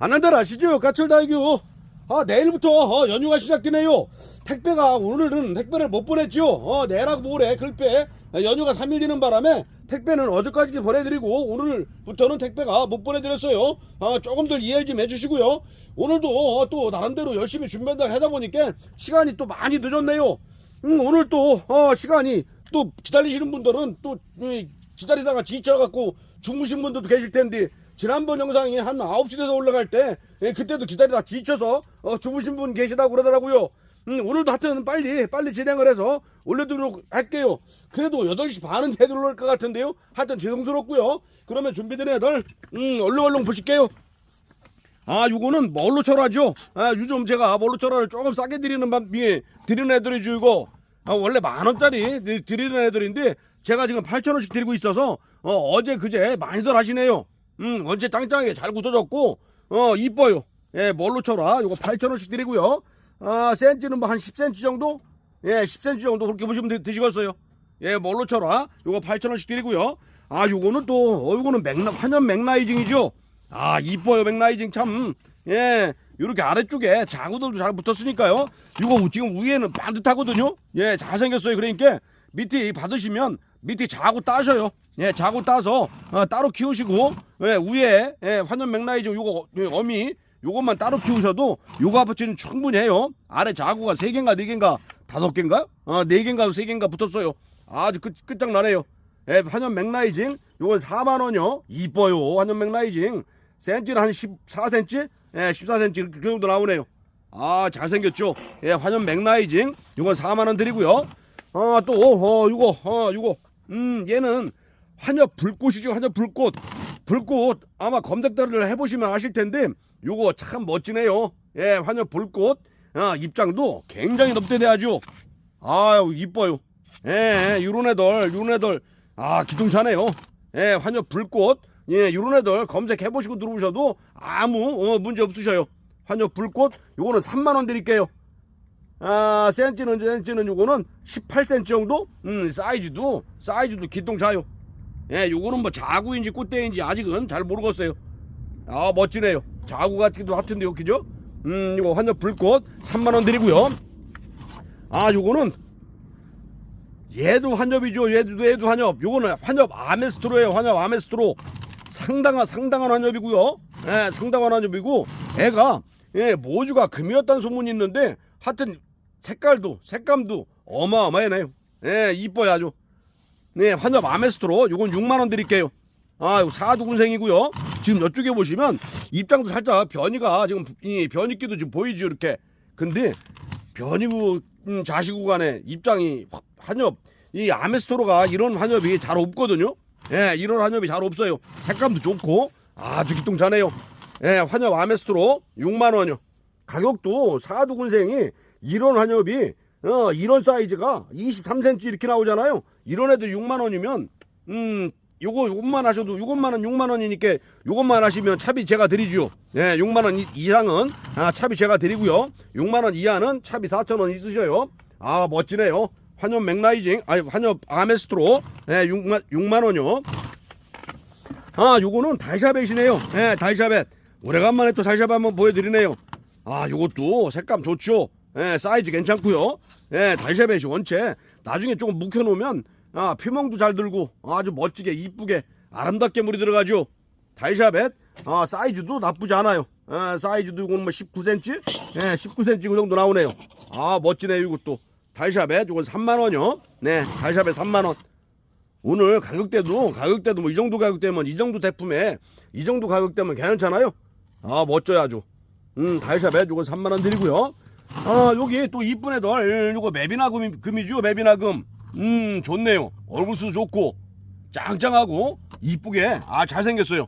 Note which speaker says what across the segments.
Speaker 1: 안한달 아시죠? 까철다이교. 아, 내일부터 어, 연휴가 시작되네요. 택배가 오늘은 택배를 못 보냈죠. 어, 내일하고 모레 글빼 어, 연휴가 3일 되는 바람에 택배는 어제까지 보내드리고 오늘부터는 택배가 못 보내드렸어요. 아, 조금들 이해 좀 해주시고요. 오늘도 어, 또 나름대로 열심히 준비한다 하다 보니까 시간이 또 많이 늦었네요. 음, 오늘 또 어, 시간이 또 기다리시는 분들은 또 음, 기다리다가 지쳐갖고 주무신 분들도 계실 텐데 지난번 영상이 한 9시 돼서 올라갈 때 예, 그때도 기다리다 지쳐서 어, 주무신 분 계시다고 그러더라고요. 음, 오늘도 하여튼 빨리 빨리 진행을 해서 올려드리도록 할게요. 그래도 8시 반은 되돌올것 같은데요. 하여튼 죄송스럽고요. 그러면 준비된 애들 음, 얼른 보실게요. 아, 요거는 뭘로 철하죠? 아, 요즘 제가 뭘로 철화를 조금 싸게 드리는 밤에 드리는 애들이 주고 아, 원래 만 원짜리 드- 드리는 애들인데 제가 지금 8천 원씩 드리고 있어서 어, 제 그제 많이들 하시네요. 음, 언제 짱짱하게 잘 굳어졌고 어, 이뻐요. 예, 뭘로 철화 요거 8천 원씩 드리고요. 아, 센치는 뭐 한 10cm 정도? 예, 10cm 정도 그렇게 보시면 되, 되시겠어요. 예, 뭘로 철화 요거 8천 원씩 드리고요. 아, 요거는 또 어, 요거는 맥나 환연 맥라이징이죠. 아 이뻐요 맥라이징 참 예. 이렇게 아래쪽에 자구들도 잘 붙었으니까요. 이거 지금 위에는 반듯하거든요. 예, 잘생겼어요. 그러니까 밑에 받으시면 밑에 자구 따셔요. 예, 자구 따서 어, 따로 키우시고 예, 위에 예, 환연 맥라이징 요거 예, 어미 요것만 따로 키우셔도 요거 아파트는 충분히 해요. 아래 자구가 세 개인가 네 개인가 다섯 개인가 어, 네 개인가 세 개인가 붙었어요. 아주 끝 끝장나네요. 예, 환연 맥라이징 요건 4만 원이요. 이뻐요. 환연 맥라이징. 센치는 한 14cm? 예, 14cm 이렇게 그 정도 나오네요. 아, 잘생겼죠? 예, 환연 맥라이징. 요건 4만 원 드리고요. 어, 또 어, 요거 어, 요거 음, 얘는 환연 불꽃이죠. 환연 불꽃. 불꽃 아마 검색들을 해 보시면 아실 텐데 요거 참 멋지네요. 예, 환연 불꽃. 아, 입장도 굉장히 넓대대하죠. 아유, 이뻐요. 예, 예, 요런 애들, 요런 애들. 아, 기둥차네요. 예, 환연 불꽃. 예, 요런 애들 검색해 보시고 들어오셔도 아무 어, 문제 없으셔요. 환연 불꽃. 요거는 3만 원 드릴게요. 아, 센치는 센치는 요거는 18cm 정도? 음, 사이즈도 사이즈도 기둥차요. 예, 요거는 뭐 자구인지 꽃대인지 아직은 잘 모르겠어요. 아, 멋지네요. 자구 같기도 같은데요, 그죠? 음, 요거 환연 불꽃 3만 원 드리고요. 아, 요거는 얘도 환엽이죠. 얘도 얘도 환엽. 요거는 환엽 아메스트로예요. 환엽 아메스트로. 상당한 상당한 환엽이고요. 예, 상당한 환엽이고 애가 예, 모주가 금이었다는 소문이 있는데 하여튼 색깔도 색감도 어마어마하네요. 예, 이뻐요 아주. 네, 환엽 아메스트로 요건 6만 원 드릴게요. 아, 요 사두군생이고요. 지금 이쪽에 보시면 입장도 살짝 변이가 지금 이 변이기도 지금 보이죠 이렇게. 근데 변이구 음, 자시구 간의 입장이 확- 환엽 이 아메스토로가 이런 환엽이 잘 없거든요. 예, 이런 환엽이 잘 없어요. 색감도 좋고 아주 기똥차네요. 예, 환엽 아메스토로 6만 원이요. 가격도 사두군생이 이런 환엽이 어, 이런 사이즈가 23cm 이렇게 나오잖아요. 이런 애들 6만 원이면 음 요거 요것만 하셔도 요것만 은 6만 원이니까 요것만 하시면 차비 제가 드리죠. 예, 6만 원 이- 이상은 아, 차비 제가 드리고요. 6만 원 이하는 차비 4천 원 있으셔요. 아, 멋지네요. 환엽 맥라이징, 아니 환엽 아메스트로 예, 6만 6만 원요. 아, 요거는 달샤벳이네요. 예, 달샤벳. 오래간만에 또 달샤벳 한번 보여드리네요. 아, 요것도 색감 좋죠. 예, 사이즈 괜찮고요. 예, 달샤벳이 원체 나중에 조금 묵혀놓으면 아, 피멍도 잘 들고 아주 멋지게 이쁘게 아름답게 물이 들어가죠. 달샤벳 아, 사이즈도 나쁘지 않아요. 아, 사이즈도 이건 뭐 19cm? 예, 19cm 그 정도 나오네요. 아, 멋지네요, 이것도. 달샤벳 이건 3만 원이요. 네, 달샤벳 3만 원. 오늘 가격대도 가격대도 뭐 이 정도 가격대면 이 정도 제품에 이 정도 가격대면 괜찮잖아요. 아 멋져요 아주. 음 달샤벳 요건 3만 원 드리고요. 아 여기 또 이쁜 애들 요거 메비나 금, 금이죠 메비나 금. 음 좋네요. 얼굴수 좋고 짱짱하고 이쁘게 아 잘생겼어요.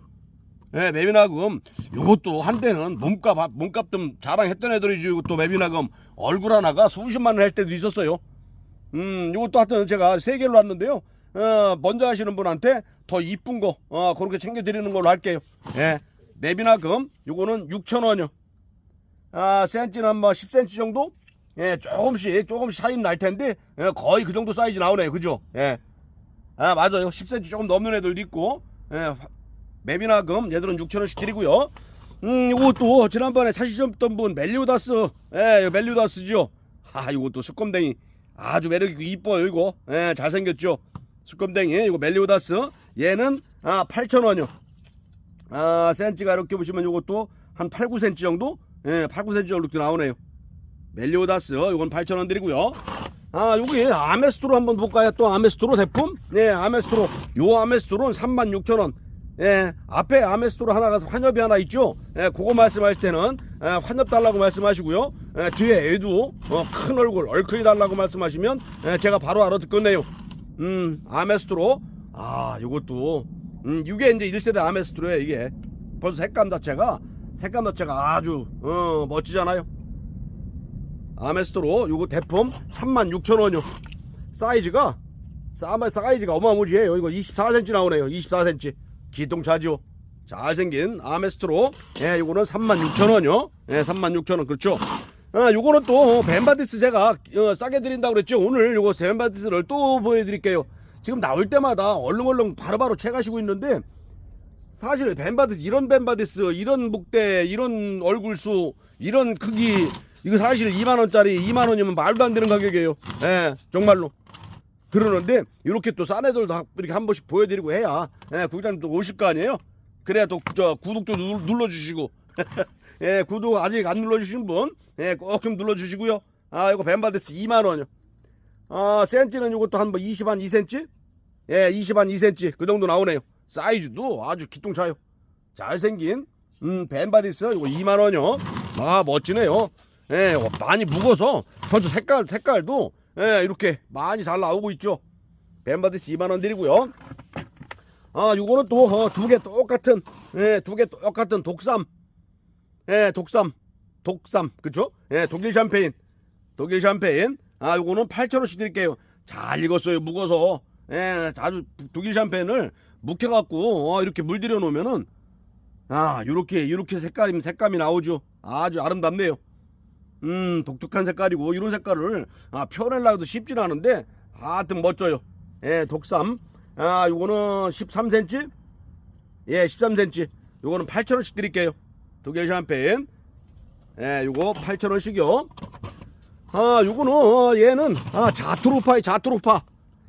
Speaker 1: 예, 메비나금 요것도 한때는 몸값 몸값 좀 자랑했던 애들이지 이것도 메비나금 얼굴 하나가 수십만 원 할 때도 있었어요. 음, 이것도 하여튼 제가 세 개로 왔는데요. 어, 먼저 하시는 분한테 더 이쁜 거, 어, 그렇게 챙겨드리는 걸로 할게요. 예. 맵이나 금, 요거는 6,000원이요. 아, 센치는 한뭐 10cm 정도? 예, 조금씩, 조금씩 차이는 날 텐데, 예, 거의 그 정도 사이즈 나오네요. 그죠? 예. 아, 맞아요. 10cm 조금 넘는 애들도 있고, 예, 맵이나 금, 얘들은 6,000원씩 드리고요. 음, 이것도 지난번에 사시셨던 분 멜리오다스, 예, 멜리오다스죠. 아, 이것도 수검댕이 아주 매력 있고 이뻐요, 이거. 예, 잘생겼죠. 수검댕이, 이거 멜리오다스. 얘는 아, 8,000원이요. 아, 센치가 이렇게 보시면 이것도 한 8, 9cm 정도? 예, 8, 9cm 정도 나오네요. 멜리오다스, 이건 8,000원 드리고요. 아, 여기 아메스토로 한번 볼까요? 또 아메스토로 제품? 네, 아메스토로. 요 아메스토로는 36,000원. 예, 앞에 아메스토로 하나가 환엽이 하나 있죠? 예, 그거 말씀하실 때는 예, 환엽 달라고 말씀하시고요. 예, 뒤에 애도 어, 큰 얼굴, 얼큰이 달라고 말씀하시면 예, 제가 바로 알아듣겠네요. 음, 아메스토로. 아, 요것도 음, 이게 이제 1세대 아메스토로예요, 이게. 벌써 색감 자체가 색감 자체가 아주 어, 멋지잖아요. 아메스토로 요거 대품 36,000원이요. 사이즈가 싸마 사이즈가 어마무지해요. 이거 24cm 나오네요. 24cm. 기동차죠. 잘생긴 아메스토로. 예, 요거는 36,000원이요. 예, 36,000원. 그렇죠. 아, 요거는 또 벤바디스 제가 어, 싸게 드린다고 그랬죠. 오늘 요거 벤바디스를 또 보여 드릴게요. 지금 나올 때마다 얼렁얼렁 바로바로 채가시고 있는데 사실 벤바디스 이런 벤바디스 이런 목대 이런 얼굴 수 이런 크기 이거 사실 2만 원짜리 2만 원이면 말도 안 되는 가격이에요. 예, 정말로. 그러는데 이렇게 또 한- 이렇게 한 번씩 보여드리고 해야 예, 구독자님도 오실 거 아니에요? 그래야 또 저 구독도 눌- 눌러주시고 예, 구독 아직 안 눌러주신 분 예, 꼭 좀 눌러주시고요. 아, 이거 벤바디스 2만 원이요. 아, 센치는 이것도 한 뭐 20, 한 2cm? 예, 20, 한 2cm. 그 정도 나오네요. 사이즈도 아주 기똥차요. 잘생긴, 음, 벤바디스, 이거 2만원이요. 아, 멋지네요. 예, 어, 많이 묵어서, 벌써 색깔, 색깔도, 예, 이렇게 많이 잘 나오고 있죠. 벤바디스 2만 원 드리고요. 아, 요거는 또, 어, 두개 똑같은, 예, 두 개 똑같은 독삼. 예, 독삼. 독삼. 그쵸? 예, 독일 샴페인. 독일 샴페인. 아, 요거는 8,000원씩 드릴게요. 잘 익었어요. 묵어서. 예, 아주 독일 샴페인을 묵혀갖고, 어, 이렇게 물들여 놓으면은, 아, 요렇게, 요렇게 색감이, 색감이 나오죠. 아주 아름답네요. 음, 독특한 색깔이고, 이런 색깔을, 아, 표현하려고도 쉽진 않은데, 하여튼 멋져요. 예, 독삼. 아, 요거는 13cm? 예, 13cm. 요거는 8,000원씩 드릴게요. 독일 샴페인. 예, 요거 8,000원씩이요. 아, 요거는 어, 얘는 아, 자토로파의 자토로파.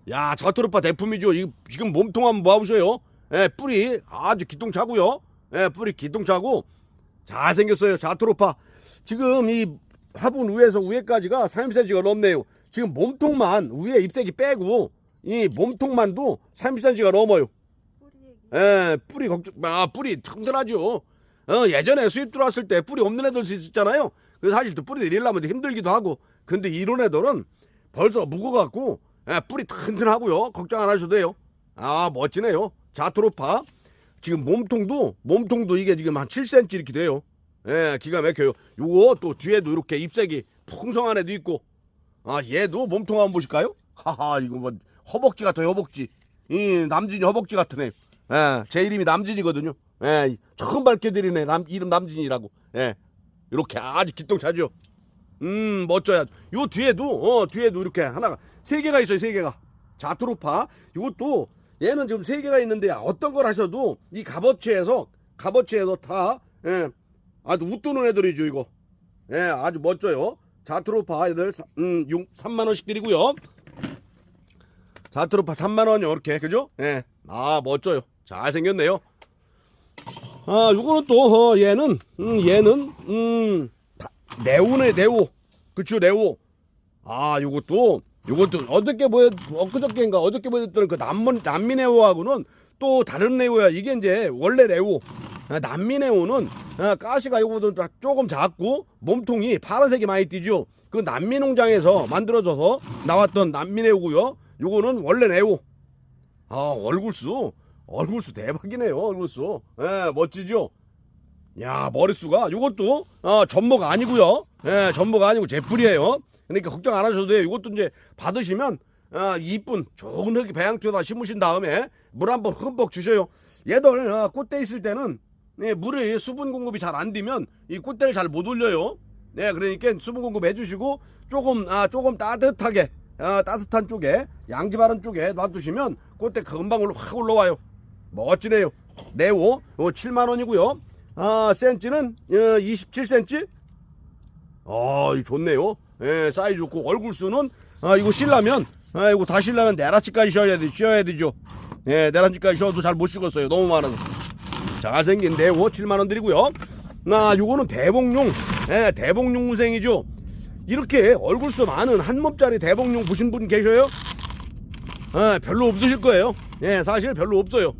Speaker 1: 야, 자토로파 대품이죠. 이 지금 몸통 한번 모아보세요. 예, 뿌리 아주 기똥차고요. 예, 뿌리 기똥차고 잘 생겼어요. 자토로파. 지금 이 화분 위에서 위에까지가 30cm가 넘네요. 지금 몸통만 위에 잎새기 빼고 이 몸통만도 30cm가 넘어요. 예, 뿌리 걱정, 아, 뿌리 튼튼하죠. 어, 예전에 수입 들어왔을 때 뿌리 없는 애들 있었잖아요. 그래서 사실 또 뿌리 내리려면 힘들기도 하고. 근데 이런 애들은 벌써 묵어갖고, 예, 뿌리 튼튼하고요. 걱정 안 하셔도 돼요. 아, 멋지네요. 자토로파. 지금 몸통도, 몸통도 이게 지금 한 7cm 이렇게 돼요. 예, 기가 막혀요. 요거 또 뒤에도 이렇게 잎색이 풍성한 애도 있고. 아, 얘도 몸통 한번 보실까요? 하하, 이거 뭐, 허벅지 같아요, 허벅지. 이 남진이 허벅지 애. 예, 제 이름이 남진이거든요. 예, 처음 밝혀드리네. 남, 이름 남진이라고. 예, 이렇게 아주 기똥차죠. 음, 멋져요. 요 뒤에도, 어, 뒤에도 이렇게 하나가, 세 개가 있어요, 세 개가. 자투로파. 이것도, 얘는 지금 세 개가 있는데, 어떤 걸 하셔도, 이 값어치에서, 값어치에서 다, 예, 아주 웃도는 애들이죠, 이거. 예, 아주 멋져요. 자투로파 애들, 사- 음, 6, 3만 원씩 드리고요. 자투로파 3만원이요, 이렇게, 그죠? 예. 아, 멋져요. 잘 생겼네요. 아, 요거는 또, 어, 얘는, 음, 얘는, 음, 다- 네오네, 네오. 그쵸, 네오. 아, 요것도, 요것도 어저께 보여, 엊그저께인가 어저께 보여줬던 그 남문, 남미 네오하고는 또 다른 네오야. 이게 이제 원래 네오. 아, 남미 네오는 아, 가시가 요거보다 조금 작고 몸통이 파란색이 많이 띄죠. 그 남미 농장에서 만들어져서 나왔던 남미 네오고요. 요거는 원래 네오. 아, 얼굴수. 얼굴수 대박이네요, 얼굴수. 예, 멋지죠? 야, 머릿수가 요것도 어, 전모가 아니고요. 예, 전모가 아니고 제풀이에요. 그러니까 걱정 안 하셔도 돼요. 이것도 이제 받으시면 어, 이쁜 좋은 흙 배양토에다 심으신 다음에 물 한 번 흠뻑 주셔요. 얘들 어, 꽃대 있을 때는 예, 물이 수분 공급이 잘 안 되면 이 꽃대를 잘 못 올려요. 네, 그러니까 수분 공급 해주시고 조금 아 조금 따뜻하게 아, 따뜻한 쪽에 양지 바른 쪽에 놔두시면 꽃대 금방 올라 확 올라와요. 멋지네요. 네오 요 7만 원이고요. 아 센치는 어, 27cm 어 이거 좋네요 예 사이즈 좋고 얼굴 수는 아 이거 실라면 아 이거 다 실라면 내라치까지 쉬어야 돼 쉬어야 되죠. 예 내라치까지 쉬어도 잘 못 쉬겠어요. 너무 많아서. 잘생긴 대호 7만원 드리고요. 나 요거는 대봉용 예 대봉용 무생이죠. 이렇게 얼굴 수 많은 한 몸짜리 대봉용 보신 분 계셔요? 예 별로 없으실 거예요. 예 사실 별로 없어요.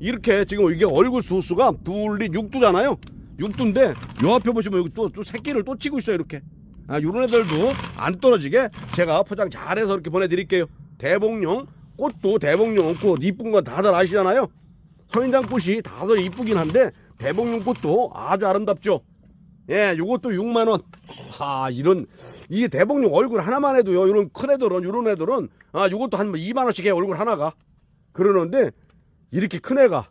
Speaker 1: 이렇게 지금 이게 얼굴 수수가 둘이 육두잖아요. 육두인데 요 앞에 보시면 여기 또, 또 새끼를 또 치고 있어요 이렇게. 아 요런 애들도 안 떨어지게 제가 포장 잘해서 이렇게 보내드릴게요. 대봉용 꽃도 대봉용 꽃 이쁜 건 다들 아시잖아요. 선인장 꽃이 다들 이쁘긴 한데 대봉용 꽃도 아주 아름답죠. 예, 요것도 6만 원. 아, 이런 이게 대봉용 얼굴 하나만 해도요. 이런 큰 애들은 이런 애들은 아, 요것도 한 2만 원씩 해 얼굴 하나가. 그러는데 이렇게 큰 애가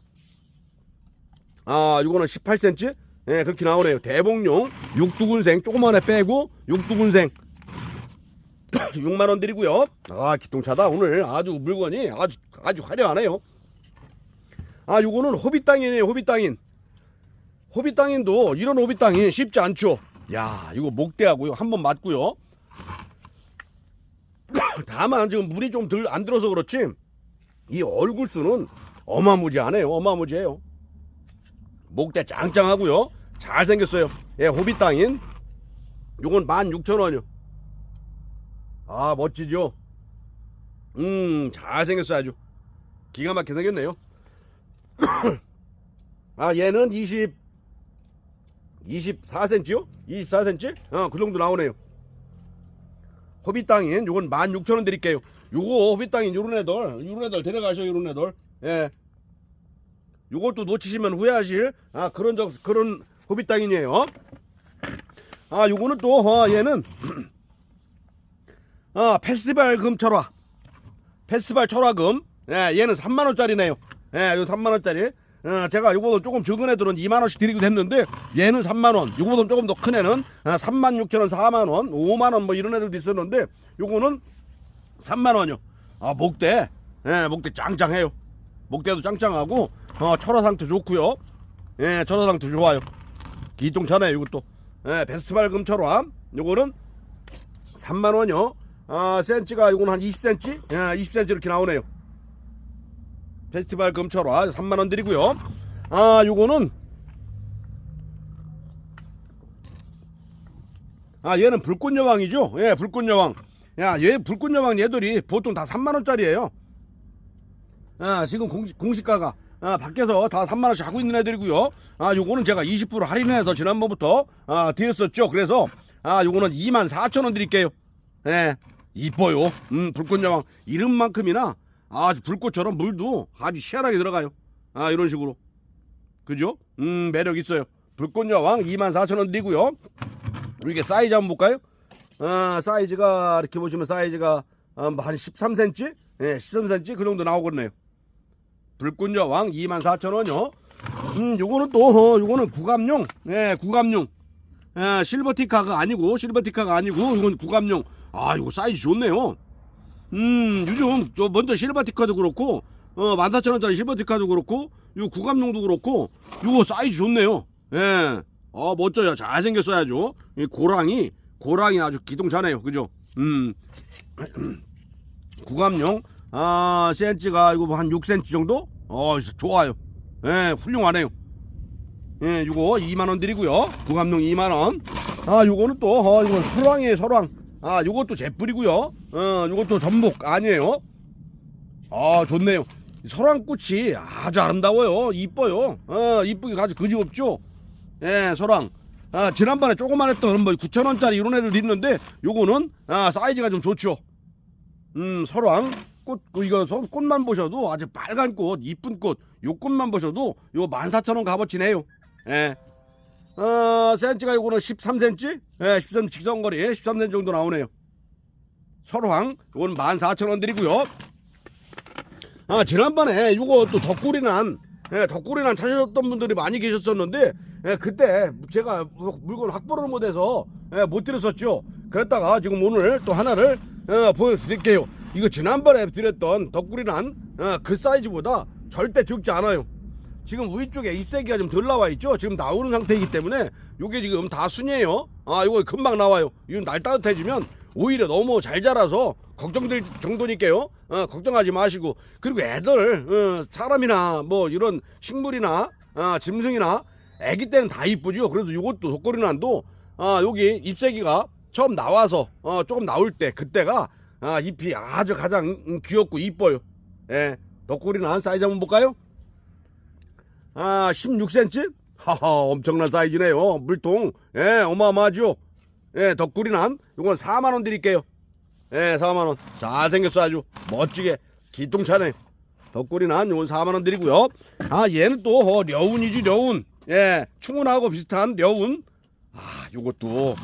Speaker 1: 아 이거는 18cm 예 그렇게 나오네요. 대봉용 육두군생 조그만 애 빼고 육두군생. 6만 원 드리고요. 아 기똥차다 오늘. 아주 물건이 아주 아주 화려하네요. 아 요거는 호빗땅이네요 호빗땅인. 호빗땅인도 이런 호빗땅이 쉽지 않죠. 야 이거 목대하고요. 한번 맞고요. 다만 지금 물이 좀 덜 안 들어서 그렇지 이 얼굴 수는 어마무지하네요. 어마무지해요. 목대 짱짱하고요. 잘생겼어요. 예, 호빗 땅인. 요건 16,000원이요. 아, 멋지죠? 음, 잘생겼어요, 아주. 기가 막히게 생겼네요. 아, 얘는 20, 24cm요? 24cm? 어, 그 정도 나오네요. 호빗 땅인, 요건 16,000원 드릴게요. 요거 호빗 땅인 요런 애들, 요런 애들 데려가셔, 요런 애들. 예. 요것도 놓치시면 후회하실 아 그런 적 그런 호빗 땅이에요. 아 요거는 또 어, 얘는 아 페스티벌 금 철화 페스티벌 철화금 예 얘는 3만 원짜리네요. 예, 요 3만 원짜리. 어, 제가 요거는 조금 적은 애들은 2만 원씩 드리고 됐는데 얘는 3만 원. 요거보다 조금 더 큰 애는 아, 3만 6천 원, 4만 원, 5만 원 뭐 이런 애들도 있었는데 요거는 3만 원이요. 아 목대, 예, 목대 짱짱해요. 목대도 짱짱하고 어, 철화 상태 좋고요. 예, 철화 상태 좋아요. 기똥차네 이것도. 예, 베스트발 금철화. 요거는 3만 원이요. 아, 센치가 요거는 한 20cm? 예, 20cm 이렇게 나오네요. 페스티벌 금철화 3만 원 드리고요. 아, 요거는 아, 얘는 불꽃 여왕이죠. 예, 불꽃 여왕. 야, 얘 불꽃 여왕 얘들이 보통 다 3만 원짜리예요. 아, 지금 공시, 공시가가 아, 밖에서 다 3만 원씩 하고 있는 애들이고요. 아, 요거는 제가 20% 할인해서 지난번부터 아, 드렸었죠. 그래서 아, 요거는 2만 4천 원 드릴게요. 예. 이뻐요. 음, 불꽃 여왕 이름만큼이나 아주 불꽃처럼 물도 아주 시원하게 들어가요. 아, 이런 식으로. 그죠? 음, 매력 있어요. 불꽃 여왕 2만 4천 원 드리고요. 이게 사이즈 한번 볼까요? 아, 사이즈가 이렇게 보시면 사이즈가 어, 한 13cm? 예, 13cm 그 정도 나오겠네요. 불꽃 여왕 24,000원이요. 음, 요거는 또 어, 요거는 구감용. 예, 구감용. 예, 실버티카가 아니고 실버티카가 아니고 이건 구감용. 아, 이거 사이즈 좋네요. 음, 요즘 저 먼저 실버티카도 그렇고 어, 14,000원짜리 실버티카도 그렇고 요 구감용도 그렇고 요거 사이즈 좋네요. 예. 어, 멋져요. 잘생겼어야죠. 이 고랑이 고랑이 아주 기동차네요. 그죠? 음. 구감용 아 센치가 이거 한 6cm 정도? 어 좋아요. 예 훌륭하네요. 예 이거 2만 원 드리고요. 구감용 2만 원. 아 요거는 또 어, 이건 설왕이에요 설왕. 아 요것도 제뿔이고요. 어 요것도 전복 아니에요. 아 좋네요. 설왕꽃이 아주 아름다워요. 이뻐요. 어 이쁘게 아주 그지 없죠? 예 설왕. 아 지난번에 조그만 했던 뭐 9천원짜리 이런 애들도 있는데 요거는 아 사이즈가 좀 좋죠. 음, 설왕 꽃그 이거 서- 꽃만 보셔도 아주 빨간 꽃, 이쁜 꽃, 요 꽃만 보셔도 요 14,000원 값어치네요. 예. 어, 센치가 요거는 13cm? 예, 13 직선거리 13cm 정도 나오네요. 설왕 요건 14,000원 드리고요. 아, 지난번에 요거 또 덕구리 난 예, 덕구리 난 찾으셨던 분들이 많이 계셨었는데 예, 그때 제가 물건 확보를 못해서 예, 못 드렸었죠. 그랬다가 지금 오늘 또 하나를 어, 보여드릴게요. 이거 지난번에 드렸던 덕구리란 어, 그 사이즈보다 절대 적지 않아요. 지금 우위 쪽에 잎새기가 좀 덜 나와 있죠. 지금 나오는 상태이기 때문에 요게 지금 다 순이에요. 아, 이거 금방 나와요. 이건 날 따뜻해지면 오히려 너무 잘 자라서 걱정될 정도니까요. 어, 걱정하지 마시고 그리고 애들 어, 사람이나 뭐 이런 식물이나 아, 짐승이나 애기 때는 다 이쁘죠. 그래서 요것도 독거리난도 아, 여기 잎새기가 처음 나와서 어, 조금 나올 때 그때가 아, 잎이 아주 가장 음, 귀엽고 이뻐요. 예. 독거리난 사이즈 한번 볼까요? 아, 16cm? 하하, 엄청난 사이즈네요. 물통. 예, 어마어마하죠. 예, 덕구리난 이건 4만 원 드릴게요. 예, 4만 원. 잘생겼어 아주 멋지게 기똥차네. 덕구리난 이건 4만 원 드리고요. 아, 얘는 또 어, 려운이지 려운. 예, 충운하고 비슷한 려운. 아, 요것도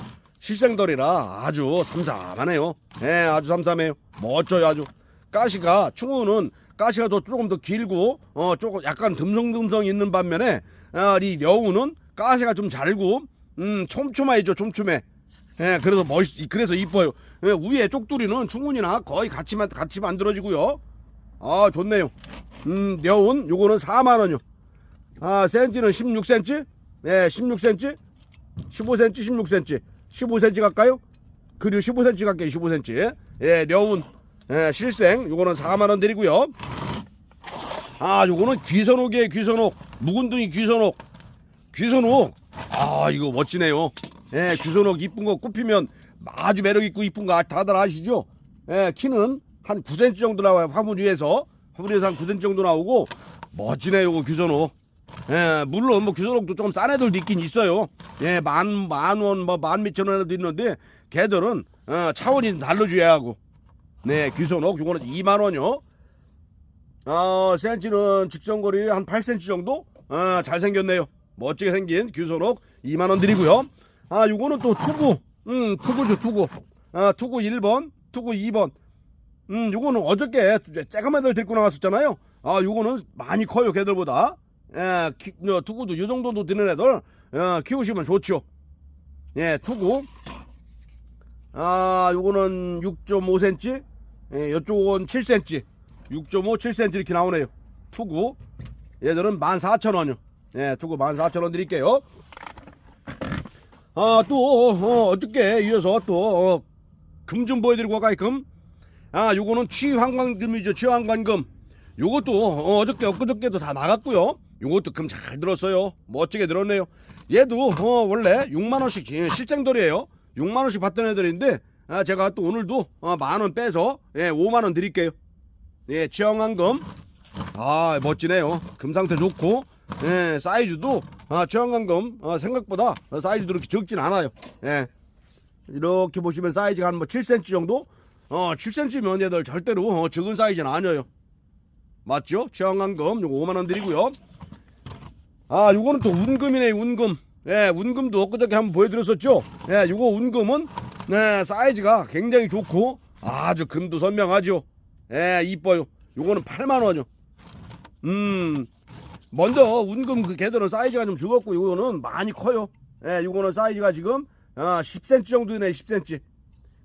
Speaker 1: 실생덜이라 아주 삼삼하네요. 예, 아주 삼삼해요. 멋져요 아주. 가시가 충운은 가시가 더 조금 더 길고 어 조금 약간 듬성듬성 있는 반면에 어, 이 여우는 가시가 좀 잘고 음 촘촘하죠 촘촘해. 예, 그래서 멋있 그래서 이뻐요. 예, 위에 쪽두리는 충운이나 거의 같이 만 같이 만들어지고요. 아 좋네요. 음 여운 요거는 4만 원요. 아 센치는 16cm. 예, 16cm. 15cm, 16cm. 15cm 갈까요? 그리고 15cm 갈게요. 15cm. 예, 려운. 예, 실생. 요거는 4만 원 드리고요. 아, 요거는 귀선옥이에요. 귀선옥. 묵은둥이 귀선옥. 귀선옥. 아, 이거 멋지네요. 예, 귀선옥 이쁜 거 꼽히면 아주 매력 있고 이쁜 거 다들 아시죠? 예, 키는 한 9cm 정도 나와요. 화분 위에서. 화분 위에서 한 9cm 정도 나오고 멋지네요. 요거 귀선옥. 예, 물론 뭐 규선옥도 조금 싼 애들도 있긴 있어요. 예, 만, 만 원, 뭐, 만 몇천 원 애도 있는데, 걔들은, 어, 차원이 달라줘야 하고. 네, 규선옥, 요거는 2만 원요. 어, 센치는 직선거리 한 8cm 정도? 어, 잘생겼네요. 멋지게 생긴 규선옥 2만 원 드리고요. 아, 요거는 또 투구. 음, 투구죠, 투구. 아, 투구 1번, 투구 2번. 음, 요거는 어저께 쬐까만 애들 데리고 나왔었잖아요. 아, 요거는 많이 커요, 걔들보다. 예, 키, 어, 투구도 요 정도도 되는 애들 어, 키우시면 좋죠. 예, 투구. 아, 요거는 6.5cm. 예, 요쪽은 7cm. 6.5, 7cm 이렇게 나오네요. 투구. 얘들은 14,000원이요. 예, 투구 14,000원 드릴게요. 아, 또, 어, 어저께 이어서 또, 어, 금좀 보여드리고 가까이 금. 아, 요거는 취황관금이죠. 취황관금. 요것도 어, 어저께 엊그저께도 다 나갔고요. 요것도 금 잘 들었어요. 멋지게 들었네요. 얘도 어, 원래 6만 원씩 예, 실생돌이에요. 6만 원씩 받던 애들인데 아, 제가 또 오늘도 어, 만원 빼서 예, 5만 원 드릴게요. 예, 취향한 금. 아, 멋지네요. 금 상태 좋고 예, 사이즈도 아, 취향한 금 어, 생각보다 사이즈도 그렇게 적진 않아요. 예. 이렇게 보시면 사이즈가 한 뭐 7cm 정도? 어, 7cm면 얘들 절대로 어, 적은 사이즈는 아니에요. 맞죠? 취향한금 요거 5만 원 드리고요. 아, 요거는 또 운금이네, 운금. 예, 운금도 엊그저께 한번 보여드렸었죠. 예, 요거 운금은 네, 사이즈가 굉장히 좋고 아주 금도 선명하죠. 예, 이뻐요. 요거는 8만 원이요. 음, 먼저 운금 그 개들은 사이즈가 좀 죽었고 요거는 많이 커요. 예, 요거는 사이즈가 지금 아, 10cm 정도 되네, 10cm.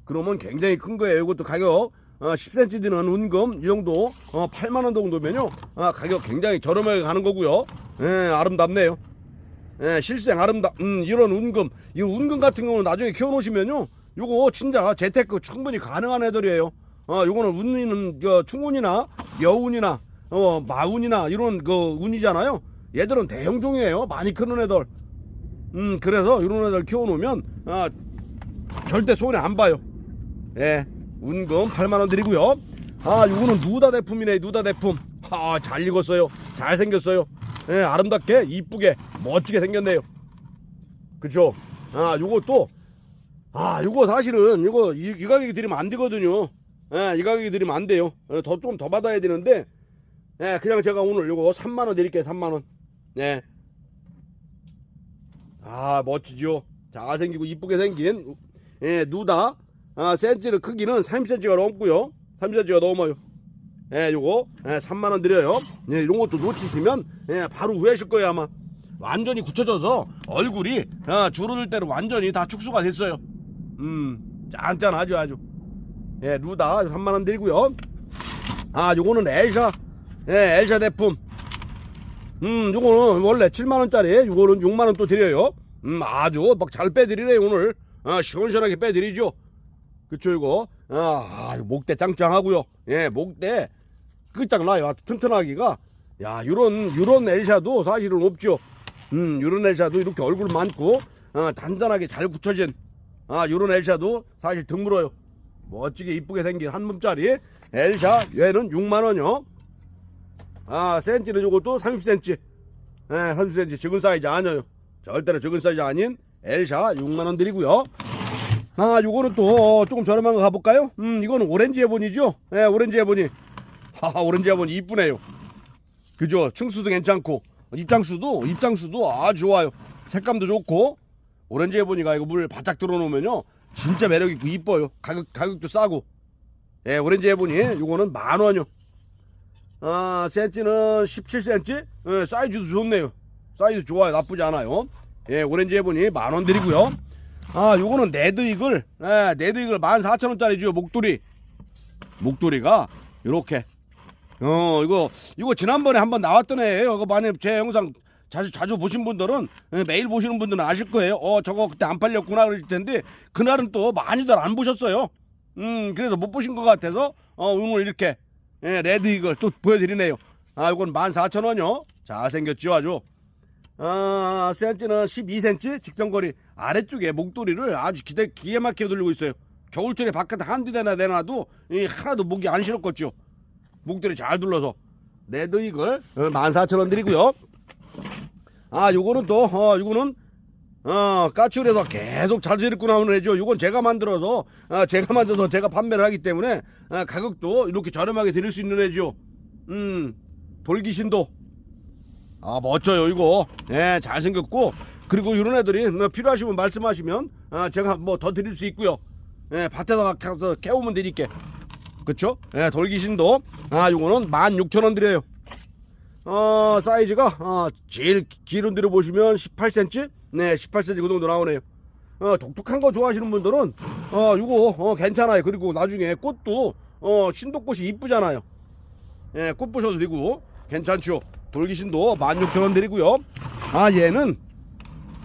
Speaker 1: 그러면 굉장히 큰 거예요. 이것도 가격 어, 10cm 되는 운금 이 정도 어, 8만 원 정도면요. 아, 가격 굉장히 저렴하게 가는 거고요. 예, 아름답네요. 예, 실생 아름답. 음, 이런 운금. 이 운금 같은 경우는 나중에 키워 놓으시면요. 요거 진짜 재테크 충분히 가능한 애들이에요. 어, 요거는 운이는 그 충운이나 여운이나 어, 마운이나 이런 그 운이잖아요. 얘들은 대형종이에요. 많이 크는 애들. 음, 그래서 이런 애들 키워 놓으면 아, 절대 손해 안 봐요. 예. 운금 8만원 드리고요. 아, 요거는 누다 대품이네, 누다 대품. 아, 잘 익었어요. 잘 생겼어요. 예, 아름답게, 이쁘게, 멋지게 생겼네요. 그쵸? 아, 요것도, 아, 요거 사실은, 요거, 이, 이 가격에 드리면 안 되거든요. 예, 이 가격에 드리면 안 돼요. 예, 더, 좀 더 받아야 되는데, 예, 그냥 제가 오늘 요거 3만원 드릴게요, 3만원. 예. 아, 멋지죠? 잘생기고 이쁘게 생긴, 예, 누다. 아, 센치는 크기는 30cm가 넘고요. 30cm가 넘어요. 예, 요거 예, 3만 원 드려요. 예, 이런 것도 놓치시면 예, 바로 후회하실 거예요, 아마. 완전히 굳혀져서 얼굴이 아, 주름을 대로 완전히 다 축소가 됐어요. 음, 짠짠하죠, 아주. 예, 루다 3만 원 드리고요. 아, 요거는 엘샤. 예, 엘샤 대품. 음, 요거는 원래 7만 원짜리, 요거는 6만 원 또 드려요. 음, 아주 막 잘 빼드리네, 오늘. 아, 시원시원하게 빼드리죠. 그쵸, 이거. 아, 아, 목대 짱짱하고요 예, 목대 끝장나요. 튼튼하기가. 야, 요런, 요런 엘샤도 사실은 없죠. 음, 요런 엘샤도 이렇게 얼굴 많고, 어, 단단하게 잘 굳혀진, 아, 요런 엘샤도 사실 드물어요. 멋지게 이쁘게 생긴 한 몸짜리 엘샤, 얘는 6만원이요. 아, 센치는 요것도 30cm. 예, 30cm. 적은 사이즈 아니에요. 절대로 적은 사이즈 아닌 엘샤 6만원 드리고요. 아, 요거는 또 조금 저렴한 거 가볼까요? 음, 이거는 오렌지 해본이죠? 예, 오렌지 해본이. 하하, 오렌지 해본이 이쁘네요. 그죠? 층수도 괜찮고, 입장수도, 입장수도 아주 좋아요. 색감도 좋고, 오렌지 해보니까 이거 물 바짝 들어놓으면요. 진짜 매력 있고 이뻐요. 가격, 가격도 싸고. 예, 오렌지 해보니, 요거는 만 원이요. 아, 센치는 17cm? 예, 사이즈도 좋네요. 사이즈 좋아요. 나쁘지 않아요. 예, 오렌지 해보니 만 원 드리고요. 아, 요거는 네드이글. 예, 네드이글 14,000원짜리죠. 목도리. 목도리가 요렇게. 어, 이거 이거 지난번에 한번 나왔던 애예요. 이거 만약 제 영상 자주 자주 보신 분들은 예, 매일 보시는 분들은 아실 거예요. 어, 저거 그때 안 팔렸구나 그러실 텐데 그날은 또 많이들 안 보셨어요. 음, 그래서 못 보신 것 같아서 어, 오늘 이렇게 예, 레드 이글 또 보여드리네요. 아, 이건 14,000원이요. 잘생겼죠, 아주. 아, 센치는 12cm 직선거리 아래쪽에 목도리를 아주 기대, 기에 막히게 돌리고 있어요. 겨울철에 바깥에 한두 대나 내놔도 이 하나도 목이 안 실었겠죠. 목도리 잘 둘러서 레드 이글 14,000원 드리고요. 아, 요거는 또, 어, 요거는 어, 까치울에서 계속 잘 입고 나오는 애죠. 이건 제가 만들어서, 어, 제가 만들어서 제가 판매를 하기 때문에, 어, 가격도 이렇게 저렴하게 드릴 수 있는 애죠. 음, 돌기신도. 아, 멋져요, 이거. 예, 잘생겼고. 그리고 이런 애들이 뭐 필요하시면 말씀하시면, 아, 제가 뭐 더 드릴 수 있고요. 예, 밭에다가 가서 캐오면 되니까. 그쵸? 예, 돌기신도. 아, 요거는 16,000원 드려요. 어, 사이즈가, 어, 제일 길은 들어 보시면 18cm? 네, 18cm 그 정도 나오네요. 어, 독특한 거 좋아하시는 분들은, 어, 요거, 어, 괜찮아요. 그리고 나중에 꽃도, 어, 신도꽃이 이쁘잖아요. 예, 꽃 보셔도 되고, 괜찮죠. 돌기신도 16,000원 드리고요. 아, 얘는,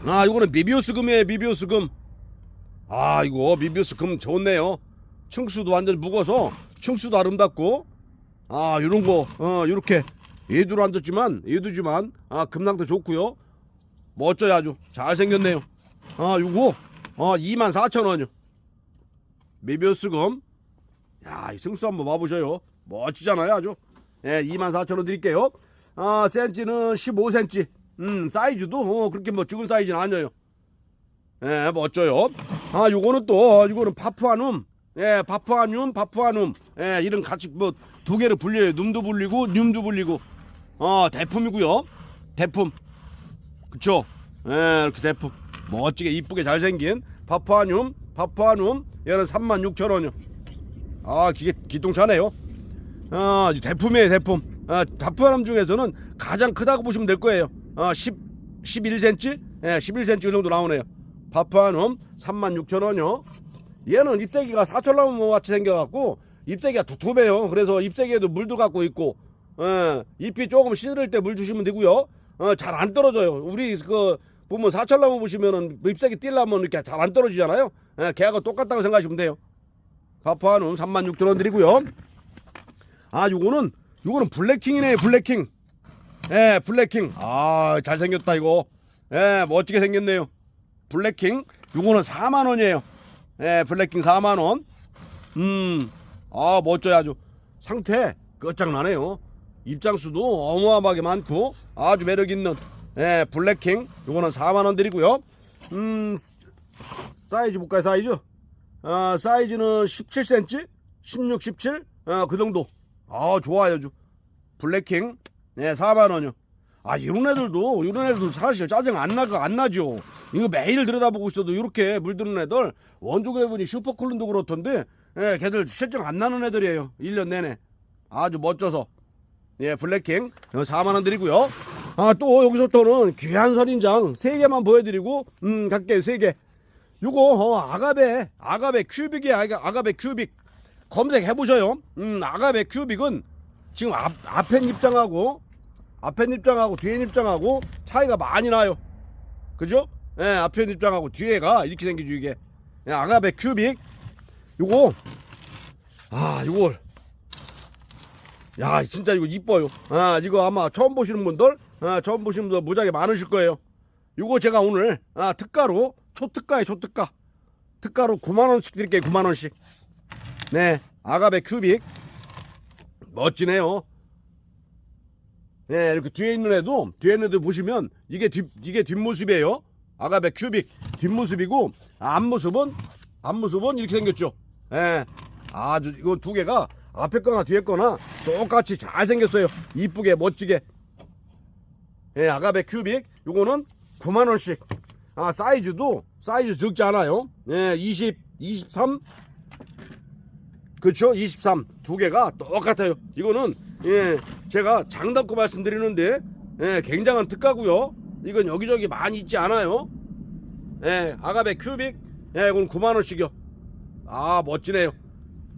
Speaker 1: 아, 요거는 미비우스 금이에요, 미비우스 금. 아, 이거 미비우스 금 좋네요. 층수도 완전 묵어서, 층수도 아름답고, 아, 요런 거, 어, 요렇게. 얘도 앉았지만, 얘도지만, 아, 금랑도 좋고요. 멋져요, 아주. 잘생겼네요. 아, 요거, 어, 24,000원이요. 미비우스 금. 야, 이 승수 한번 와보셔요. 멋지잖아요, 아주. 예, 24,000원 드릴게요. 아, 센치는 15cm. 음, 사이즈도, 어, 그렇게 뭐 죽은 사이즈는 아니에요. 예, 멋져요. 아, 요거는 또, 이거는 파푸아눔. 예, 파푸아눔, 파푸아눔. 예, 이런 같이 뭐 두 개를 불려요. 눔도 불리고, 눔도 불리고. 어, 대품이고요. 대품. 그쵸? 예, 이렇게 대품. 멋지게 이쁘게 잘생긴 파푸아눔, 파푸아눔. 얘는 36,000원이요. 아, 기계, 기동차네요. 아, 대품이에요, 대품. 아, 파푸아눔 중에서는 가장 크다고 보시면 될 거예요. 아, 10, 11cm? 예, 11cm 그 정도 나오네요. 파푸아눔 36,000원이요. 얘는 잎새기가 사철나무 같이 생겨갖고 잎새기가 두툼해요. 그래서 잎새기에도 물도 갖고 있고, 예, 잎이 조금 시들 때 물 주시면 되고요. 어, 잘 안 떨어져요. 우리 그 보면 사철나무 보시면은 잎새기 뛸라면 이렇게 잘 안 떨어지잖아요. 예, 걔하고 똑같다고 생각하시면 돼요. 파푸아눔 36,000원 드리고요. 아, 요거는 요거는 블랙킹이네, 블랙킹. 예, 블랙킹. 아, 잘생겼다 이거. 예, 멋지게 생겼네요. 블랙킹. 요거는 4만 원이에요. 예, 블랙킹 4만 원. 음. 아, 멋져요 아주. 상태 끝장나네요. 입장수도 어마어마하게 많고 아주 매력 있는 예, 블랙킹. 요거는 4만 원 드리고요. 음. 사이즈 볼까요, 사이즈? 아, 사이즈는 17cm, 16, 17, 아, 그 정도. 아, 좋아요, 아주. 블랙킹, 네, 4만 원이요. 아, 이런 애들도, 이런 애들도 사실 짜증 안 나가, 안 나죠. 이거 매일 들여다보고 있어도 이렇게 물드는 애들, 해보니 슈퍼쿨린도 그렇던데, 예, 걔들 실증 안 나는 애들이에요. 1년 내내. 아주 멋져서. 예, 블랙킹, 4만 원 드리고요. 아, 또 여기서부터는 귀한 선인장 3개만 보여드리고, 음, 갈게요, 3개. 요거 어, 아가베 아가베 큐빅이 아가, 아가베 큐빅 검색해 보셔요. 음 아가베 큐빅은 지금 앞 앞에 입장하고 앞에 입장하고 뒤에 입장하고 차이가 많이 나요. 그죠? 예, 앞에 입장하고 뒤에가 이렇게 생기죠 이게. 예, 아가베 큐빅. 요거 아, 요걸 야, 진짜 이거 이뻐요. 아, 이거 아마 처음 보시는 분들, 아, 처음 보시는 분들 무지하게 많으실 거예요. 요거 제가 오늘 아, 특가로 초특가에 초특가. 특가로 9만 원씩 드릴게요. 9만 원씩. 네, 아가베 큐빅. 멋지네요. 네, 이렇게 뒤에 있는 애도 뒤에 있는 애도 보시면 이게 뒷 이게 뒷모습이에요. 아가베 큐빅 뒷모습이고 앞모습은 앞모습은 이렇게 생겼죠. 예. 아주 이거 두 개가 앞에 거나 뒤에 거나 똑같이 잘 생겼어요. 이쁘게 멋지게. 예, 아가베 큐빅 요거는 9만 원씩. 아, 사이즈도 사이즈 적지 않아요. 예, 20 23 그렇죠? 23 두 개가 똑같아요. 이거는 예 제가 장담고 말씀드리는데 예 굉장한 특가고요. 이건 여기저기 많이 있지 않아요. 예 아가베 큐빅 예 이건 9만 원씩이요. 아 멋지네요.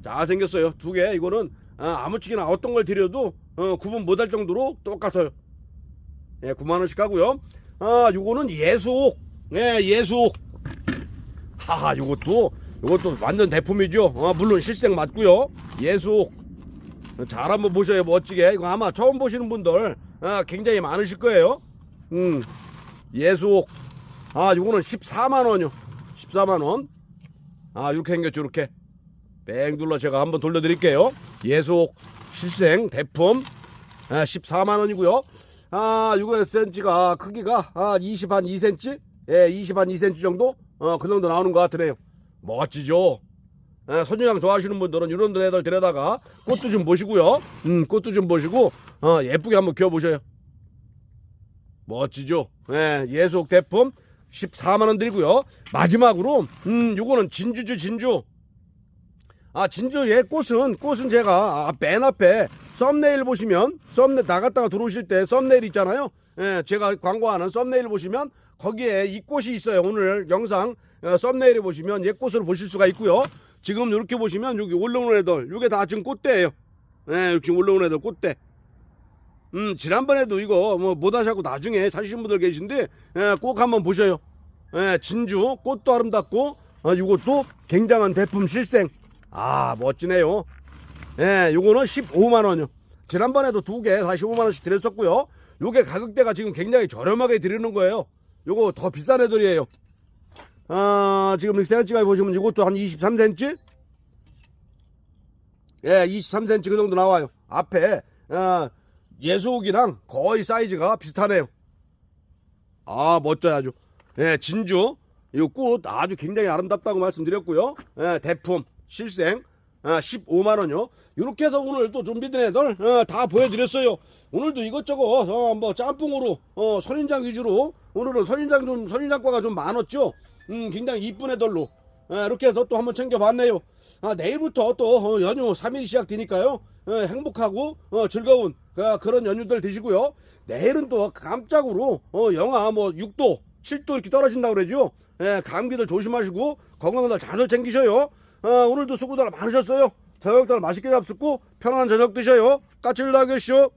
Speaker 1: 잘 생겼어요. 두 개 이거는 아, 아무치기나 어떤 걸 드려도 어, 구분 못할 정도로 똑같아요. 예 9만 원씩 하고요. 아 요거는 예수옥 예 예수옥 하하 요것도 요것도 완전 대품이죠? 어, 물론 실생 맞고요. 예수 잘 한번 보셔요 멋지게. 이거 아마 처음 보시는 분들 아, 굉장히 많으실 거예요. 음. 예수 아 요거는 14만원이요. 14만 원. 아 이렇게 생겼죠 이렇게. 뺑 눌러 제가 한번 돌려드릴게요. 예수 실생 대품. 아, 14만 원이고요. 아 이거 센치가 크기가 아, 20 한 2cm 예, 20 한 2cm 정도? 어, 그 정도 나오는 것 같으네요 멋지죠? 예, 선유양 좋아하시는 분들은 이런 애들 데려다가 꽃도 좀 보시고요. 음 꽃도 좀 보시고 어, 예쁘게 한번 키워보셔요. 멋지죠? 예, 예속 대품 14만 원 드리고요. 마지막으로 음 요거는 진주주 진주. 아 진주의 꽃은 꽃은 제가 아, 맨 앞에 썸네일 보시면 썸네일 나갔다가 들어오실 때 썸네일 있잖아요. 예, 제가 광고하는 썸네일 보시면 거기에 이 꽃이 있어요. 오늘 영상 어, 썸네일에 보시면 옛 꽃을 보실 수가 있고요 지금 이렇게 보시면 여기 올라오는 애들 이게 다 지금 꽃대예요 예, 이렇게 올라오는 애들 꽃대 음 지난번에도 이거 뭐 못 하셨고 나중에 사시는 분들 계신데 예, 꼭 한번 보셔요 예, 진주 꽃도 아름답고 어, 이것도 굉장한 대품 실생 아 멋지네요 예, 요거는 15만 원이요. 지난번에도 두개다 15만 원씩 드렸었고요. 요게 가격대가 지금 굉장히 저렴하게 드리는 거예요. 요거 더 비싼 애들이에요. 아, 지금 이렇게 센치가 보시면 이것도 한 23cm? 예, 23cm 그 정도 나와요. 앞에 아, 예수옥이랑 거의 사이즈가 비슷하네요. 아, 멋져요 아주. 예, 진주. 이 꽃 아주 굉장히 아름답다고 말씀드렸고요. 예, 대품 실생. 아, 15만 원요. 이렇게 해서 오늘 또 준비된 애들 어, 다 보여드렸어요. 오늘도 이것저것 어, 뭐 짬뽕으로 어, 선인장 위주로 오늘은 선인장 좀 선인장과가 좀 많았죠. 음, 굉장히 이쁜 애들로 아, 이렇게 해서 또 한번 챙겨봤네요. 아, 내일부터 또 어, 연휴 3일 시작되니까요. 어, 행복하고 어, 즐거운 어, 그런 연휴들 되시고요. 내일은 또 깜짝으로 어, 영하 뭐 6도, 7도 이렇게 떨어진다고 그러죠. 예, 감기들 조심하시고 건강들 잘 챙기셔요. 어, 오늘도 수고들 많으셨어요. 저녁들 맛있게 잡수고 편안한 저녁 드셔요. 까칠나게 쇼.